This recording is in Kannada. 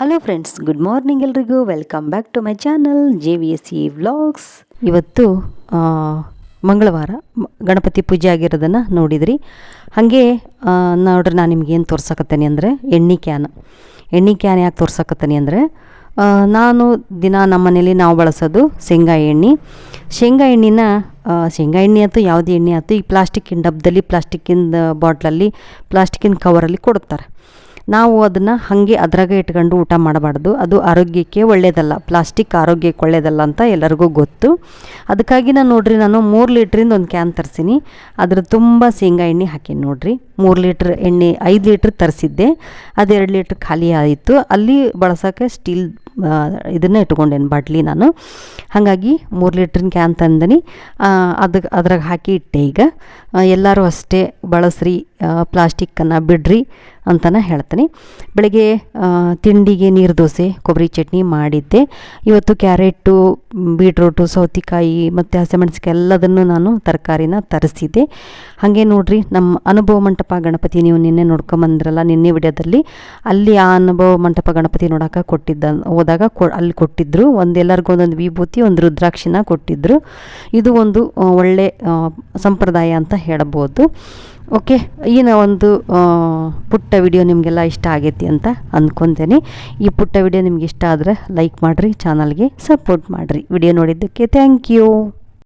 ಹಲೋ ಫ್ರೆಂಡ್ಸ್ ಗುಡ್ ಮಾರ್ನಿಂಗ್ ಎಲ್ರಿಗೂ. Welcome back to my channel J V S C vlogs ಇವತ್ತು ಮಂಗಳವಾರ ಗಣಪತಿ ಪೂಜೆ ಆಗಿರೋದನ್ನು ನೋಡಿದ್ರಿ. ಹಾಗೆ ನೋಡ್ರಿ ನಾನು ನಿಮ್ಗೆ ಏನು ತೋರ್ಸಕತ್ತೇನೆ ಅಂದರೆ, ಎಣ್ಣೆ ಕ್ಯಾನ್ ಎಣ್ಣೆ ಕ್ಯಾನ್ ಯಾಕೆ ತೋರ್ಸಕತ್ತೇನೆ ಅಂದರೆ ನಾನು ದಿನ ನಮ್ಮ ಮನೇಲಿ ನಾವು ಬಳಸೋದು ಶೇಂಗಾ ಎಣ್ಣೆ. ಶೇಂಗಾ ಎಣ್ಣೆನ ಶೇಂಗಾ ಎಣ್ಣೆ ಆಯ್ತು ಯಾವುದೇ ಎಣ್ಣೆ ಆಯ್ತು ಈ ಪ್ಲಾಸ್ಟಿಕ್ಕಿನ ಡಬ್ಬದಲ್ಲಿ ಪ್ಲಾಸ್ಟಿಕ್ಕಿನ ಬಾಟ್ಲಲ್ಲಿ ಪ್ಲಾಸ್ಟಿಕ್ಕಿನ ಕವರಲ್ಲಿ ಕೊಡ್ತಾರೆ ನಾವು ಅದನ್ನು ಹಾಗೆ ಅದ್ರಾಗೆ ಇಟ್ಕೊಂಡು ಊಟ ಮಾಡಬಾರ್ದು. ಅದು ಆರೋಗ್ಯಕ್ಕೆ ಒಳ್ಳೆಯದಲ್ಲ ಪ್ಲಾಸ್ಟಿಕ್ ಆರೋಗ್ಯಕ್ಕೆ ಒಳ್ಳೆಯದಲ್ಲ ಅಂತ ಎಲ್ಲರಿಗೂ ಗೊತ್ತು. ಅದಕ್ಕಾಗಿ ನಾನು ನೋಡ್ರಿ, ನಾನು ಮೂರು ಲೀಟ್ರಿಂದ ಒಂದು ಕ್ಯಾನ್ ತರಿಸಿನಿ. ಅದ್ರ ತುಂಬ ಶೇಂಗಾ ಎಣ್ಣೆ ಹಾಕೀನಿ ನೋಡ್ರಿ. ಮೂರು ಲೀಟ್ರ್ ಎಣ್ಣೆ, ಐದು ಲೀಟ್ರ್ ತರಿಸಿದ್ದೆ. ಅದು ಎರಡು ಲೀಟ್ರ್ ಖಾಲಿ ಆಯಿತು. ಅಲ್ಲಿ ಬಳಸೋಕ್ಕೆ ಸ್ಟೀಲ್ ಇದನ್ನು ಇಟ್ಕೊಂಡೇನು ಬಾಟ್ಲಿ ನಾನು. ಹಾಗಾಗಿ ಮೂರು ಲೀಟ್ರಿನ ಕ್ಯಾನ್ ತಂದಿನಿ. ಅದಕ್ಕೆ ಅದ್ರಾಗ ಹಾಕಿ ಇಟ್ಟೆ ಈಗ. ಎಲ್ಲರೂ ಅಷ್ಟೇ ಬಳಸ್ರಿ. ಪ್ಲಾಸ್ಟಿಕ್ಕನ್ನು ಬಿಡ್ರಿ ಅಂತಲೇ ಹೇಳ್ತೀನಿ. ಬೆಳಗ್ಗೆ ತಿಂಡಿಗೆ ನೀರು ದೋಸೆ ಕೊಬ್ಬರಿ ಚಟ್ನಿ ಮಾಡಿದ್ದೆ. ಇವತ್ತು ಕ್ಯಾರೆಟು, ಬೀಟ್ರೂಟು, ಸೌತೆಕಾಯಿ ಮತ್ತು ಹಸಿಮೆಣಸಿಕಾಯಿ ಎಲ್ಲದನ್ನು ನಾನು ತರಕಾರಿನ ತರಿಸಿದ್ದೆ. ಹಾಗೆ ನೋಡಿರಿ, ನಮ್ಮ ಅನುಭವ ಮಂಟಪ ಗಣಪತಿ ನೀವು ನಿನ್ನೆ ನೋಡ್ಕೊಂಬಂದ್ರಲ್ಲ ನಿನ್ನೆ ವಿಡಿಯೋದಲ್ಲಿ. ಅಲ್ಲಿ ಆ ಅನುಭವ ಮಂಟಪ ಗಣಪತಿ ನೋಡೋಕೆ ಕೊಟ್ಟಿದ್ದ, ಹೋದಾಗ ಕೊ, ಅಲ್ಲಿ ಕೊಟ್ಟಿದ್ದರು ಒಂದು ಎಲ್ಲರಿಗೂ ಒಂದೊಂದು ವಿಭೂತಿ, ಒಂದು ರುದ್ರಾಕ್ಷಿನ ಕೊಟ್ಟಿದ್ದರು ಇದು ಒಂದು ಒಳ್ಳೆ ಸಂಪ್ರದಾಯ ಅಂತ ಹೇಳ್ಬೋದು. ಓಕೆ ಈನ ಒಂದು ಪುಟ್ಟ ವಿಡಿಯೋ ನಿಮಗೆಲ್ಲ ಇಷ್ಟ ಆಗೈತಿ ಅಂತ ಅಂದ್ಕೊತೇನೆ ಈ ಪುಟ್ಟ ವಿಡಿಯೋ ನಿಮ್ಗೆ ಇಷ್ಟ ಆದರೆ ಲೈಕ್ ಮಾಡಿರಿ ಚಾನಲ್ಗೆ ಸಪೋರ್ಟ್ ಮಾಡಿರಿ. ವಿಡಿಯೋ ನೋಡಿದ್ದಕ್ಕೆ ಥ್ಯಾಂಕ್ ಯು